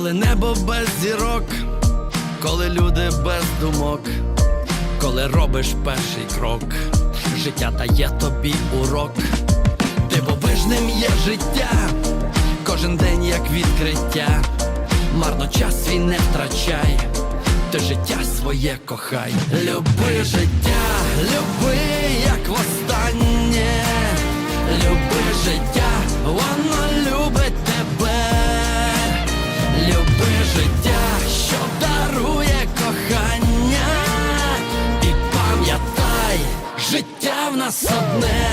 небо без зірок, коли люди без думок, коли робиш перший крок, життя дає тобі урок, дивовижним є життя, кожен день як відкриття, марно час свій не втрачай, ти життя своє кохай, люби життя, Люби життя, що дарує кохання, і пам'ятай, життя в нас одне.